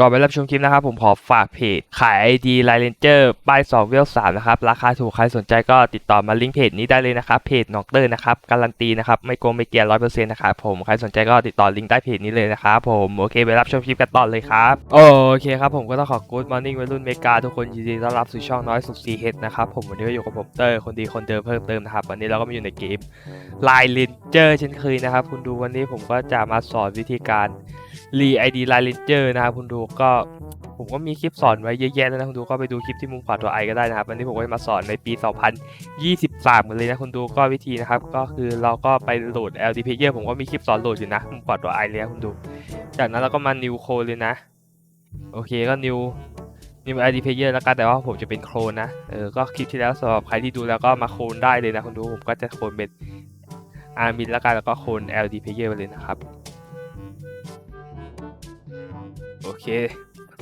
ก่อนไปรับชมคลิปนะครับ ผมขอฝากเพจขาย ID l i n e r ป้าย2เวล3นะครับ ราคาถูกใครสนใจก็ติดต่อมาลิงก์เพจนี้ได้เลยนะครับ เพจนอกเตอร์นะครับ การันตีนะครับ ไม่โกงไม่เกลียร้อยเปอร์เซ็นต์นะครับผมใครสนใจก็ติดต่อลิงก์ใต้เพจนี้เลยนะครับผมโอเคไปรับชมคลิปกันต่อเลยครับ โอเคครับผมก็ต้องขอ Good Morning วัยรุ่นเมกาทุกคนยินดีต้อนรับสู่ช่องน้อยสุดซีเฮดนะครับผมวันนี้ก็อยู่กับผมเตอร์คนดีคนเดิมเพิ่มเติมนะครับวันนี้เราก็มาอยู่ในเกม l i n e r เช่นเคยนะครับคุณดูวันนี้ผมก็จะมาสอนวิธีการ รีไอดี l i n e r นะครับคุณดูก็ผมก็มีคลิปสอนไว้เยอะแยะแล้วนะคุณดูก็ไปดูคลิปที่มุมขวาตัวไอก็ได้นะครับวันนี้ผมก็จะมาสอนในปี 2023 กันเลยนะคุณดูก็วิธีนะครับ ก็คือเราก็ไปโหลด LD Player ผมก็มีคลิปสอนโหลดอยู่นะมุมขวาตัวไอเลยนะคุณดู จากนั้นเราก็มา new code เลยนะ โอเคก็ new new LD Player แล้วกันแต่ว่าผมจะเป็นโคลนนะ เออ ก็คลิปที่แล้วสำหรับใครที่ดูแล้วก็มาโคลนได้เลยนะคุณดูผมก็จะโคลนเป็นอาร์มินแล้วกันแล้วก็โคลน LD Player ไปเลยนะครับ โอเค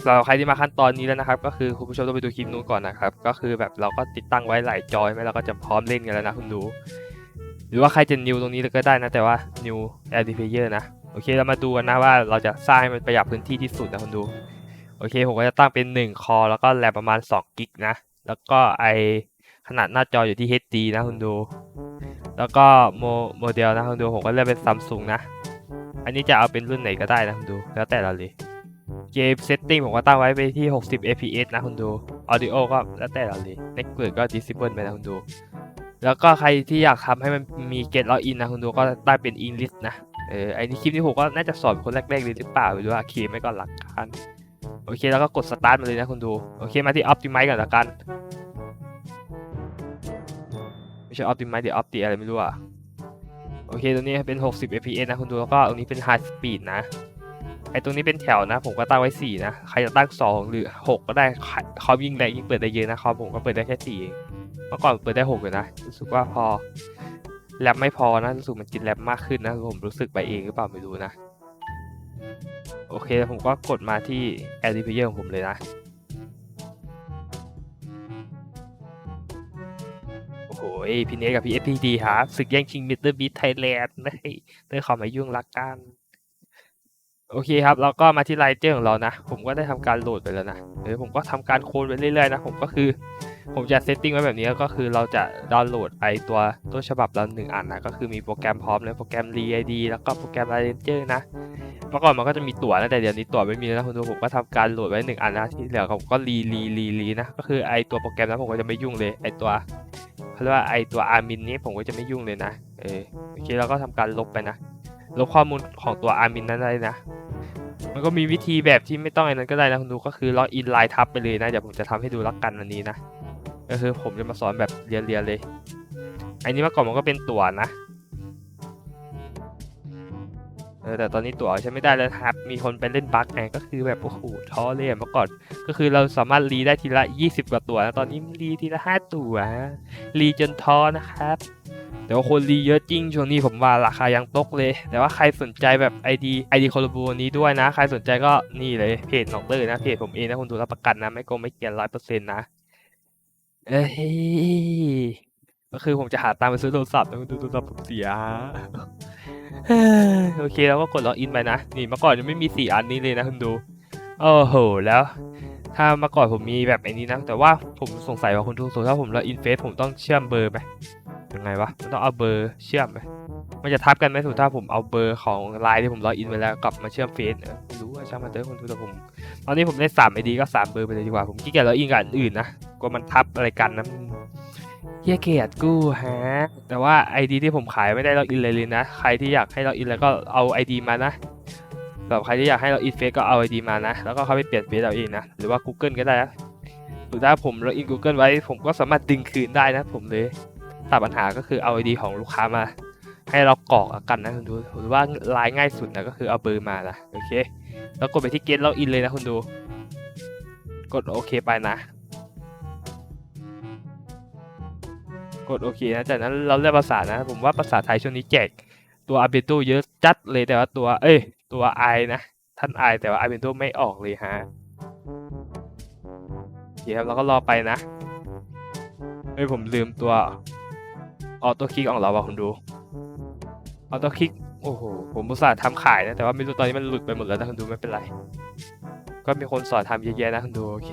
สำหรับใครที่มาขั้นตอนนี้แล้วนะครับ ก็คือคุณผู้ชมต้องไปดูคลิปนู้นก่อนนะครับ ก็คือแบบเราก็ติดตั้งไว้หลายจอยไหมเราก็จะพร้อมเล่นกันแล้วนะคุณดู หรือว่าใครจะนิวตรงนี้ก็ได้นะ แต่ว่า new LD player นะ โอเคเรามาดูกันนะว่าเราจะสร้างให้มันประหยัดพื้นที่ที่สุดนะคุณดู โอเค ผมก็จะตั้งเป็น 1 คอ แล้วก็แรมประมาณ2กิกนะ แล้วก็ไอขนาดหน้าจออยู่ที่ HD นะคุณดู แล้วก็โมโมเดลนะคุณดูผมก็เลือกเป็นซัมซุงนะ อันนี้จะเอาเป็นรุ่นไหนก็ได้นะคุณดู แล้วแต่เราเลย เกมเซตติ้งผมก็ตั้งไว้ไปที่ 60 fps นะคุณดู Audio ก็แล้วแต่เราเลย Network ก็ Disable ไปนะคุณดู แล้วก็ใครที่อยากทำให้มันมี Get Login นะคุณดูก็ตั้งเป็น English นะ เออไอ้นี่คลิปนี้ผมก็น่าจะสอนคนแรกๆเลยหรือเปล่าหรือว่าเคลียร์ไม่ก่อนหลักการโอเคแล้วก็กด Start มาเลยนะคุณดู โอเคมาที่ Optimize ก่อนละกัน ไม่ใช่ Optimize เดี๋ยว Opti อะไรไม่รู้อะ โอเคตรงนี้เป็น 60 fps นะคุณดู แล้วก็ตรงนี้เป็น High Speed นะ ไอ้ตรงนี้เป็นแถวนะ ผมก็ตั้งไว้ 4 นะ ใครจะตั้ง 2 หรือ 6 ก็ได้คอมยิ่งแรงยิ่งเปิดได้เยอะนะคอมผมก็เปิดได้แค่4เองเมื่อก่อนเปิดได้6อยู่นะ รู้สึกว่าพอแรมไม่พอนะ รู้สึกมันกินแรมมากขึ้นนะ ผมรู้สึกไปเองหรือเปล่าไม่รู้นะ โอเคแล้วผมก็กดมาที่ LD Player ของผมเลยนะ โอ้โหพี่เนสกับพี่ FPD ครับศึกแย่งชิงมิเตอร์บีทไทยแลนด์เฮ้ยเตอร์ขอมายุ่งรักกัน โอเคครับแล้วก็มาที่ไลเจอร์ของเรานะ ผมก็ได้ทำการโหลดไปแล้วนะเออผมก็ทำการโคดไปเรื่อยๆนะ ผมก็คือผมจะเซตติ้งไว้แบบนี้ก็คือเราจะดาวน์โหลดไอตัวต้นฉบับเราหนึ่งอันนะ ก็คือมีโปรแกรมพร้อมเลยโปรแกรม ReID แล้วก็โปรแกรม Ranger นะเมื่อก่อนมันก็จะมีตั๋วนะแต่เดี๋ยวนี้ตั๋วไม่มีแล้วนะคุณดูผมก็ทำการโหลดไว้หนึ่งอันนะที่เหลือผมก็รีรีรีรีนะก็คือไอตัวโปรแกรมนั้นผมก็จะไม่ยุ่งเลยไอตัวเขาเรียกว่าไอตัวอาร์มินนี้ผมก็จะไม่ยุ่งเลยนะเออโอเคเราก็ทำการลบไปนะ ลบข้อมูลของตัวอาร์มินนั้นได้นะ มันก็มีวิธีแบบที่ไม่ต้องไอ้นั้นก็ได้นะคุณดูก็คือล็อกอินไลน์ทับไปเลยนะเดี๋ยวผมจะทำให้ดูลักกันวันนี้นะ ก็คือผมจะมาสอนแบบเรียนๆเลย อันนี้เมื่อก่อนมันก็เป็นตั๋วนะเออแต่ตอนนี้ตั๋วใช้ไม่ได้แล้วครับ มีคนไปเล่นบั๊กไงก็คือแบบโอ้โหท้อเลยเมื่อก่อน ก็คือเราสามารถรีได้ทีละ 20 กว่าตัวนะตอนนี้รีทีละ 5 ตัวรีจนท้อนะครับ แต่ว่าคนรีเยอะจริงช่วงนี้ผมว่าราคายังตกเลย แต่ว่าใครสนใจแบบ ID ID คอลบูนี้ด้วยนะ ใครสนใจก็นี่เลยเพจนอกเตอร์นะเพจผมเองนะคุณดูรับประกันนะ ไม่โกงไม่เกียนร้อยเปอร์เซ็นต์นะเอ้ยก็คือผมจะหาตังค์ไปซื้อโทรศัพท์นะคุณดูโทรศัพท์ผมเสียเฮ้ยโอเคแล้วก็กดล็อกอินไปนะ นี่เมื่อก่อนยังไม่มีสี่อันนี้เลยนะคุณดูโอ้โหแล้ว ถ้าเมื่อก่อนผมมีแบบไอ้นี้นะ แต่ว่าผมสงสัยว่าคุณดูสมมติถ้าผมล็อกอินเฟซผมต้องเชื่อมเบอร์ไหม ยังไงวะมันต้องเอาเบอร์เชื่อมไหมมันจะทับกันไหมสมมติถ้าผมเอาเบอร์ของไลน์ที่ผมล็อกอินไปแล้วกลับมาเชื่อมเฟซเออไม่รู้ว่าช่างมันเถอะคุณดูแต่ผม ตอนนี้ผมได้สามไอดีก็สามเบอร์ไปเลยดีกว่าผมขี้เกียจล็อกอินกับอันอื่นนะกลัวมันทับอะไรกันนะเฮียเกียจกู้ฮะแต่ว่าไอดีที่ผมขายไม่ได้ล็อกอินเลยเลยนะ ใครที่อยากให้ล็อกอินแล้วก็เอาไอดีมานะสำหรับใครที่อยากให้ล็อกอินเฟซก็เอาไอดีมานะ แล้วก็เข้าไปเปลี่ยนเฟซเอาเองนะ หรือว่า Google ก็ได้นะหรือถ้าผมล็อกอิน Google ไว้ ผมก็สามารถดึงคืนได้นะผมเลย ตัดปัญหาก็คือเอาไอดีของลูกค้ามา ให้เรากรอกกันนะคุณดูหรือว่าลายง่ายสุดนะก็คือเอาเบอร์มานะโอเค แล้วกดไปที่เกตล็อกอินเลยนะคุณดู กดโอเคไปนะ กดโอเคนะจากนั้นเราเลือกภาษานะ ผมว่าภาษาไทยช่วงนี้แจกตัวอาเบโตเยอะจัดเลยแต่ว่าตัว เอ้ย ตัวไอนะ ท่านไอแต่ว่าอาเบโตไม่ออกเลยฮะโอเคครับเราก็รอไปนะเอ้ยผมลืมตัว ออโต้คลิกของเราว่ะคุณดูออโต้คลิกโอ้โหผมอุตส่าห์ทำขายนะแต่ว่าไม่รู้ตอนนี้มันหลุดไปหมดแล้วนะคุณดูไม่เป็นไร ก็มีคนสอนทำเยอะแยะนะคุณดูโอเค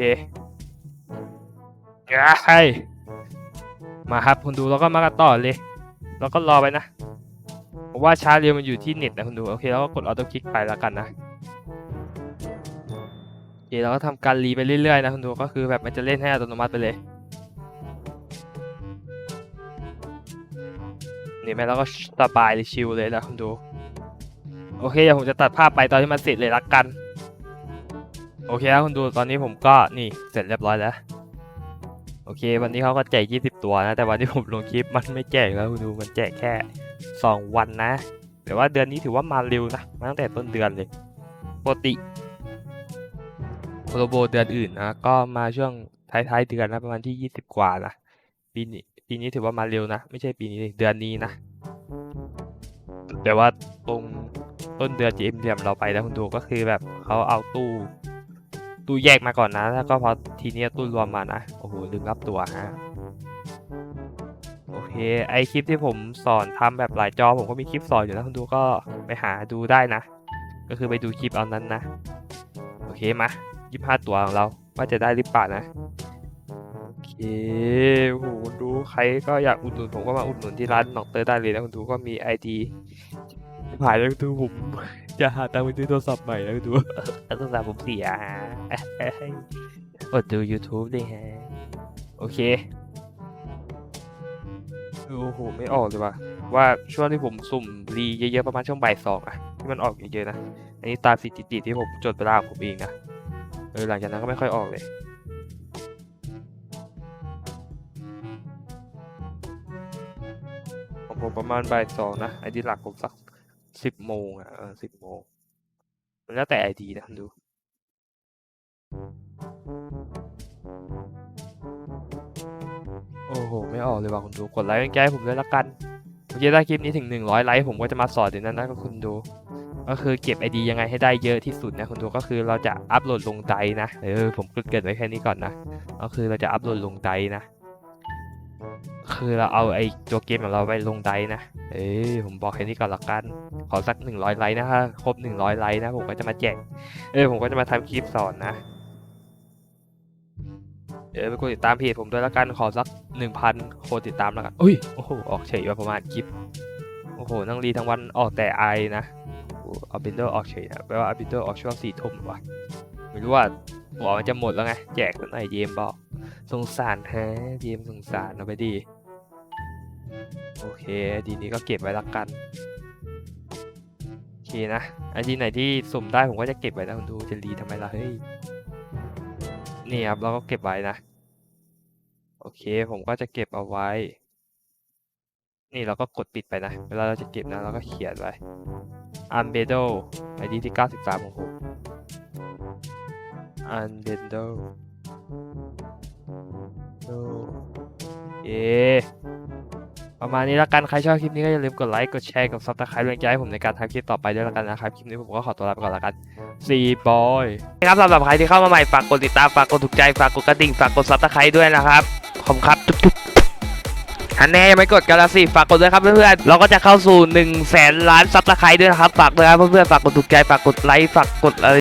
ไอ้มาครับคุณดูแล้วก็มากันต่อเลย แล้วก็รอไปนะผมว่าช้าเร็วมันอยู่ที่เน็ตนะคุณดูโอเคแล้วก็กดออโต้คลิกไปแล้วกันนะโอเคเราก็ทำการรีไปเรื่อยๆนะคุณดูก็คือแบบมันจะเล่นให้อัตโนมัติไปเลย นี่แม่แล้วก็สบายเลยชิลเลยนะคุณดู โอเคเดี๋ยวผมจะตัดภาพไปตอนที่มันเสร็จเลยละกัน โอเคครับคุณดูตอนนี้ผมก็นี่เสร็จเรียบร้อยแล้ว โอเค วันนี้เขาก็แจก 20 ตัวนะ แต่วันที่ผมลงคลิปมันไม่แจกแล้วคุณดูมันแจกแค่ 2 วันนะ แต่ว่าเดือนนี้ถือว่ามาเร็วนะ มาตั้งแต่ต้นเดือนเลยปกติโคโลโบเดือนอื่นนะก็มาช่วงท้ายๆเดือนนะประมาณที่ 20 กว่านะปีนี้ ปีนี้ถือว่ามาเร็วนะ ไม่ใช่ปีนี้เดือนนี้นะ แต่ว่าตรงต้นเดือน GM เอ็มเดียมเราไปแล้วคุณดูก็คือแบบเขาเอาตู้ ตู้แยกมาก่อนนะ แล้วก็พอทีนี้ตู้รวมมานะ โอ้โหลืมรับตัวฮะโอเค ไอคลิปที่ผมสอนทำแบบหลายจอผมก็มีคลิปสอนอยู่นะคุณดูก็ไปหาดูได้นะ ก็คือไปดูคลิปเอานั้นนะ โอเคมายี่ห้าตัวของเราว่าจะได้หรือเปล่านะ โอเคโอ้โหคุณดูใครก็อยากอุดหนุนผมก็มาอุดหนุนที่ร้านหนองเตอร์ได้เลยนะคุณดูก็มีไอดีหายแล้วคุณดูผมจะหาตังค์ไปซื้อโทรศัพท์ใหม่แล้วคุณดูโทรศัพท์ผมเสียฮะอดดู YouTube ดิฮะ โอเคโอ้โหไม่ออกเลยว่ะว่าช่วงที่ผมสุ่มรีเยอะๆประมาณช่วงบ่ายสองอะที่มันออกเยอะๆนะ อันนี้ตามสถิติที่ผมจดเวลาของผมเองนะเออหลังจากนั้นก็ไม่ค่อยออกเลย ผมประมาณบ่ายสองนะไอดีหลักผมสักสิบโมงอะเออสิบโมงมันแล้วแต่ไอดีนะดูโอ้โห ไม่ออกเลยว่ะคุณดู กดไลค์แก้ให้ผมด้วยละกันโอเคถ้าคลิปนี้ถึง 100 ไลค์ผมก็จะมาสอนเดี๋ยวนั้นนะก็คุณดู ก็คือเก็บไอดียังไงให้ได้เยอะที่สุดนะคุณดูก็คือเราจะอัปโหลดลงไดนะเออผมเกรินไว้แค่นี้ก่อนนะ ก็คือเราจะอัปโหลดลงไดนะ คือเราเอาไอตัวเกมของเราไปลงไดร์นะ เอ้ยผมบอกแค่นี้ก่อนละกัน ขอสัก 100 ไลค์นะฮะครบ 100 ไลค์นะ ผมก็จะมาแจก เออผมก็จะมาทำคลิปสอนนะ เดี๋ยวไปกดติดตามเพจผมด้วยละกัน ขอสักหนึ่งพันคนติดตามแล้วกันอุ้ย โอ้โห ออกเฉยว่าประมาณคลิป โอ้โห นั่งรีทั้งวันออกแต่ไอนะโอ้เอาบินเดอร์ออกเฉยนะแปลว่าเอาบินเดอร์ออกช่วงสี่ทุ่มว่ะไม่รู้ว่าหัวมันจะหมดแล้วไง แจกสักหน่อยเยมบอกสงสารแฮะเยมสงสารเอาไปดี โอเคดีนี้ก็เก็บไว้ละกันโอเคนะไอดีไหนที่สุ่มได้ผมก็จะเก็บไว้นะคุณดูจะรีทำไมล่ะเฮ้ยนี่ครับเราก็เก็บไว้นะ โอเคผมก็จะเก็บเอาไว้ นี่เราก็กดปิดไปนะ เวลาเราจะเก็บนะเราก็เขียนไว้ u n b e d o ไอดีที่ 93ของผม u n b e d o เอ ประมาณนี้ละกัน ใครชอบคลิปนี้ก็อย่าลืมกดไลค์ กดแชร์ กดซับสไครต์เป็นกำลังใจให้ผมในการทำคลิปต่อไปด้วยละกันนะครับ คลิปนี้ผมก็ขอตัวลาไปก่อนละกันซีบอยครับสำหรับใครที่เข้ามาใหม่ ฝากกดติดตาม ฝากกดถูกใจ ฝากกดกระดิ่ง ฝากกดซับสไครต์ด้วยนะครับ ขอบคุณครับจุ๊บๆอันแน่ยังไม่กดกันละสิ ฝากกดด้วยครับเพื่อนๆ เราก็จะเข้าสู่1นึ่งแสนล้านซับสไครต์ด้วยนะครับ ฝากด้วยครับเพื่อนๆ ฝากกดถูกใจ ฝากกดไลค์ ฝากกดอะไร